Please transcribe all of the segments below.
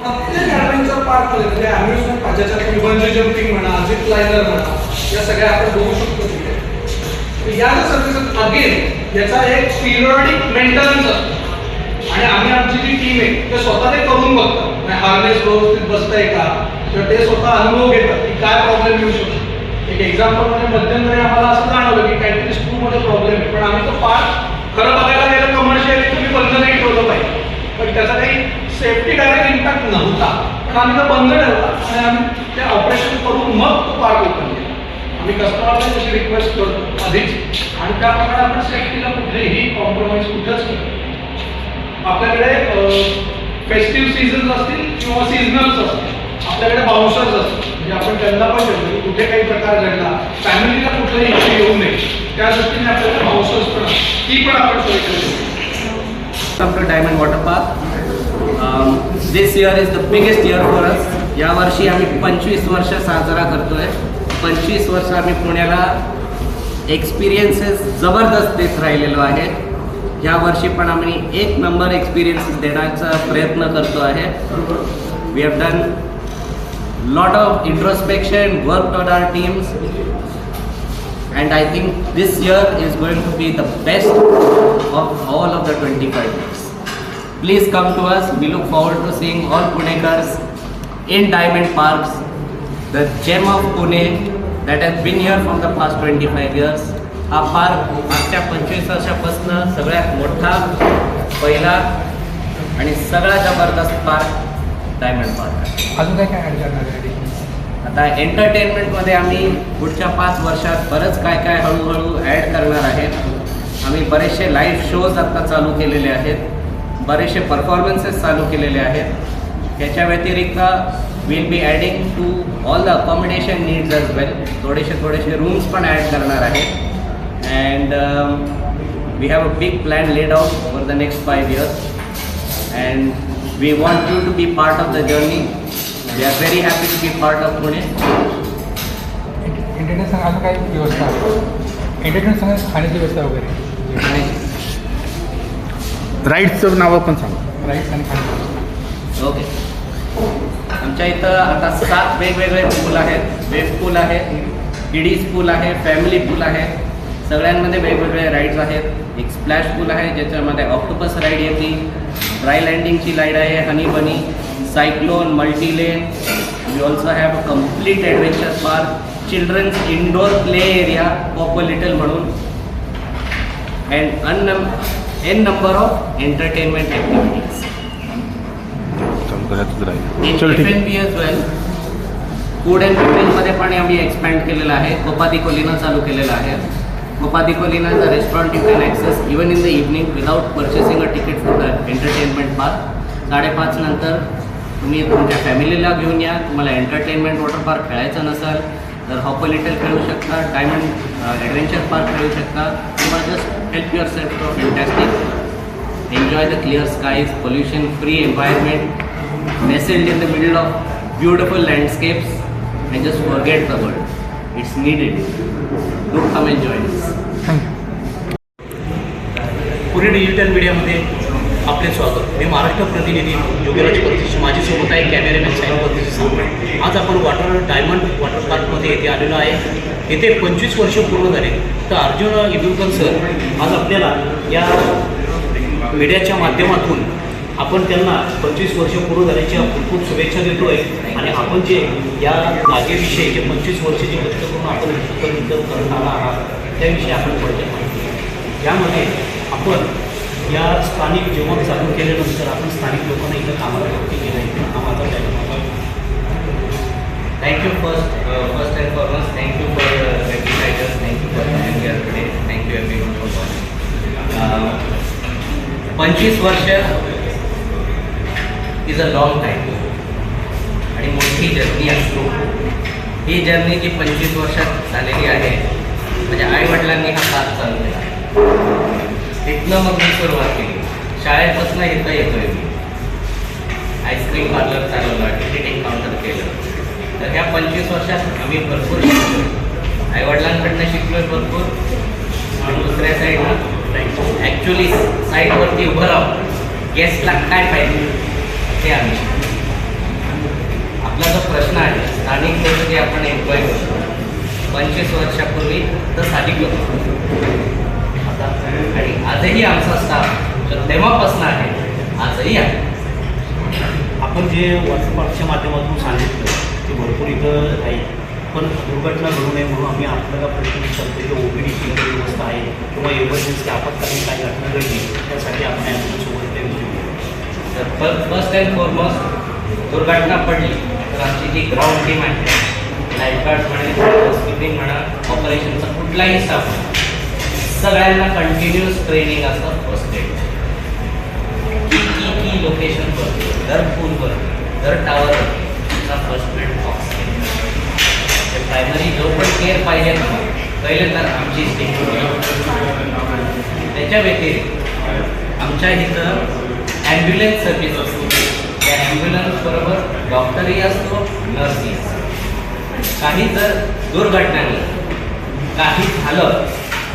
प्रत्येक ॲडव्हेंचर पार्कमध्ये म्हणजे अम्युजमेंट पार्क तुम्ही बंजी जम्पिंग म्हणा झिप लायनर म्हणा या सगळ्या आपण बघू शकतो तिथे. या ज्या सर्व्हिसेस अगेन याचा एक पिरियडिक मेंटेनन्स असतो. आणि आम्ही आमची जी टीम आहे ते स्वतः ते करून बघतात. हार्नेस व्यवस्थित बसतंय का? किंवा ते स्वतः अनुभव घेतात की काय प्रॉब्लेम येऊ शकतो. एक एक्झाम्पल म्हणजे मध्यंतरी आम्हाला असं जाणवलं की काहीतरी स्कूलमध्ये प्रॉब्लेम आहे. पण आम्ही तो पार्ट खरं बघायला गेलं कमर्शियल तुम्ही बंद नाही ठेवलं पाहिजे. पण त्याचा काही सेफ्टी डायरेक्ट इम्पॅक्ट नव्हता. पण आम्ही तो बंद ठेवला आणि आम्ही ते ऑपरेशन करून मग तो पार्क ओपन केला. आम्ही कस्टमरला तशी रिक्वेस्ट करतो आधीच. आणि त्याप्रमाणे आपण सेफ्टीला कुठेही कॉम्प्रोमाइज कुठंच करतो आपल्याकडे फेस्टिव्ह सीझन्स असतील किंवा सीझनल्स असतील आपल्याकडे बाउन्सर्स असतात म्हणजे आपण त्यांना पण ठेवतो कुठे काही प्रकार घडला फॅमिलीला कुठलाही इश्यू येऊ नये. त्या दृष्टीने आपल्याकडे बाउन्सर्स पण ती पण आपण सोय करतो Welcome to Diamond this year is the biggest year for us या वर्षी आम्ही पंचवीस वर्ष साजरा करतोय. पंचवीस वर्ष आम्ही पुण्याला एक्सपिरियन्सेस जबरदस्त देत राहिलेलो आहे. या वर्षी पण आम्ही एक नंबर एक्सपिरियन्सेस देण्याचा प्रयत्न करतो आहे. We have done lot of introspection work on our teams and I think this year is going to be the best of all of the 25 years. Please come to us. We look forward to seeing all Punekars in Diamond Parks, the gem of Pune that has been here from the past 25 years. हा park मागच्या पंचवीस वर्षापासून सगळ्यात मोठा पहिला आणि सगळा जबरदस्त पार्क डायमंड पार्क अजून काय काय ॲड करणार आहे? आता एंटरटेनमेंटमध्ये आम्ही पुढच्या पाच वर्षात बरंच काय काय हळूहळू ॲड करणार आहेत. आम्ही बरेचसे लाईव्ह शोज आत्ता चालू केलेले आहेत. बरेचसे परफॉर्मन्सेस चालू केलेले आहेत. त्याच्या व्यतिरिक्त will be adding to all the accommodation needs as well थोडेसे थोडेसे रूम्स पण ॲड करणार आहेत and we have a big plan laid out for the next five years and we want you to be part of the journey we are very happy to be part of Pune internet सांगा अजून काय व्यवस्था? Entertainment सांगा खाण्याची व्यवस्था वगैरे? आणि राईड्सचं नावं पण सांगा. राईट्स आणि ओके. आमच्या इथं आता सात वेगवेगळे पूल आहेत. वेब पूल आहे किडीज पूल आहे फॅमिली पूल आहे. सगळ्यांमध्ये वेगवेगळे राईड्स आहेत. एक स्प्लॅश पूल आहे ज्याच्यामध्ये ऑक्टोपस राईड येते. ड्राय लँडिंगची राईड आहे honey bunny cyclone multilane we also have a complete adventure park children's indoor play area pop little म्हणून and an n number of entertainment activities चालू ठीक एज वेल फूड अँड बेवरेजमध्ये पण आम्ही expand केलेलं आहे. कोपादी कोलिना चालू केलेलं आहे. कोपादी कोलिना is a restaurant you can access even in the evening without purchasing a ticket for the entertainment park साडेपाच नंतर तुम्ही तुमच्या फॅमिलीला घेऊन या. तुम्हाला एंटरटेनमेंट वॉटर पार्क खेळायचं नसेल तर हॉपर लिटल खेळू शकता डायमंड ॲडव्हेंचर पार्क खेळू शकता. किंवा just your self to fantastic enjoy the clear skies, pollution free environment, nestled in the middle of beautiful landscapes, and just forget the world. It's needed. Do come and join us. Pune digital मीडियामध्ये आपले स्वागत मी महाराष्ट्र प्रतिनिधी योगराज परदेशी माझ्यासोबत आहे cameraman साहेब परदेशी सांगतो आज आपण वॉटर डायमंड वॉटर पार्कमध्ये येथे आलेलो आहे येथे पंचवीस वर्ष पूर्ण झाले तर अर्जुन इदुलकर सर आज आपल्याला या मीडियाच्या माध्यमातून आपण त्यांना पंचवीस वर्ष पूर्ण झाल्याच्या खूप खूप शुभेच्छा देतो आहे आणि आपण जे या जागेविषयी जे पंचवीस वर्षाची गोष्ट करून आपण इथपर्यंत करणार आहात त्याविषयी आपण थोडक्यात माहिती यामध्ये आपण या स्थानिक जेवण चालू केल्यानंतर आपण स्थानिक लोकांना इथं कामाला नक्की केलं आहे. हा thank you first first and first, thank you पंचवीस वर्ष इज अ लॉंग टाईम आणि मोठी जर्नी असतो ही जर्नी जी पंचवीस वर्षात झालेली आहे म्हणजे आईवडिलांनी हा पास चालू केला तिथनं मग मी सुरुवात केली. शाळेपासून इथं येतोय मी. आईस्क्रीम पार्लर चालवलं टिकिटिंग काउंटर केलं. तर ह्या पंचवीस वर्षात आम्ही भरपूर शिकलो आईवडिलांकडनं शिकलोय भरपूर. ॲक्च्युली साईडवरती उभं राहून गेस्टला काय पाहिजे ते आम्ही आपला जो प्रश्न आहे स्थानिक लोक जे आपण एम्प्लॉय करतो पंचवीस वर्षापूर्वी तर स्थानिक लोक आता आणि आजही आमचा स्टाफ जो तेव्हापासून आहे आजही आहे. आपण जे वॉट्सअपच्या माध्यमातून सांगितलं ते भरपूर इथं आहे. पण दुर्घटना घडू नये म्हणून आम्ही आपल्याला प्रश्न विचारतो की ओपीडीची व्यवस्था आहे किंवा इमर्जन्सी आपत्कालीन काही घटना घडली त्यासाठी आपण ॲम्ब्युलन्ससोबत ते घेऊ तर फर्स्ट अँड फॉरमोस्ट दुर्घटना पडली तर आमची जी ग्राउंड टीम आहे लाईफगार्ड म्हणा हाऊसकीपिंग म्हणा ऑपरेशनचा कुठलाही स्टाफ सगळ्यांना कंटिन्युअस ट्रेनिंग असतं फर्स्ट एड की की की लोकेशनवर दर पूलवर दर टावरवर फर्स्ट प्रायमरी जो पण केअर पाहिजे ना पहिले तर आमची त्याच्या व्यतिरिक्त आमच्या इथं ॲम्ब्युलन्स सर्व्हिस असतो. त्या ॲम्ब्युलन्स बरोबर डॉक्टरही असतो नर्सही असतो. काही जर नाही काही झालं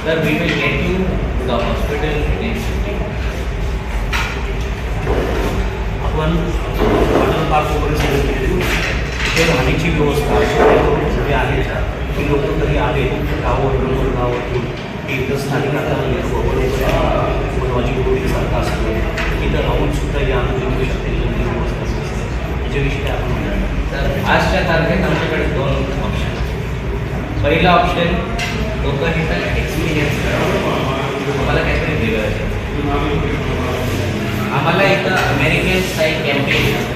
तर we will get you the hospital आपण वॉटर पार्क वगैरे सगळं केलेलं तिथे राहण्याची व्यवस्था तुम्ही सगळे आले की? लोक तरी आले. डोंगर गावातून. की इथं स्थानिक आता इथं वगैरे बनवाजी सारखं असतं राहून सुद्धा या आनंद शकते. याची आपण तर आजच्या तारखेत आमच्याकडे दोन ऑप्शन पहिला ऑप्शन लोकांनी इथं एक्सपिरियन्स तुम्हाला काहीतरी वेगळं आम्हाला इथं अमेरिकन साईड कॅम्पेन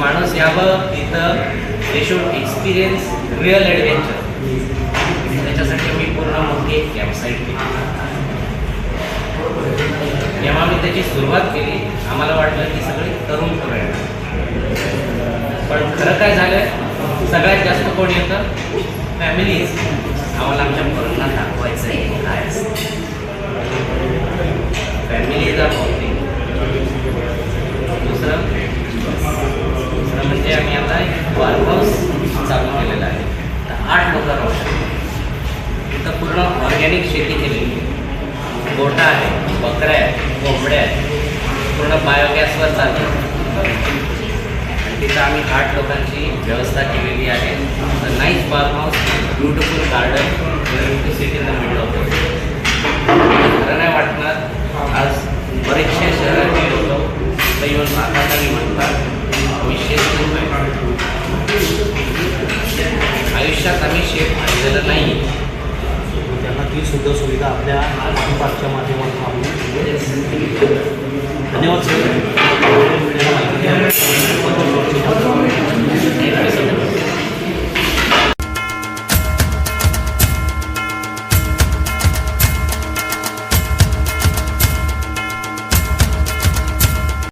माणूस यावं इथं they should experience real adventure त्याच्यासाठी मी पूर्ण मोठी एक कॅम्पसाईट केली. जेव्हा मी त्याची सुरुवात केली आम्हाला वाटलं की सगळे तरुण पोरं येणार. पण खरं काय झालं सगळ्यात जास्त कोण येतं? फॅमिलीज आम्हाला आमच्या पोरांना दाखवायचं आहे काय असतं. फॅमिलीज आर ऑर्गॅनिक शेती केलेली गोठा आहे बकऱ्या आहेत कोंबड्या आहेत. पूर्ण बायोगॅसवर चालतो. आणि तिथं आम्ही आठ लोकांची व्यवस्था केलेली आहे. तर nice farm house beautiful garden सिटीला city in खरं नाही वाटणार आज बरेचसे शहरातले लोक येऊन 就这么定了，好吧。那就这样。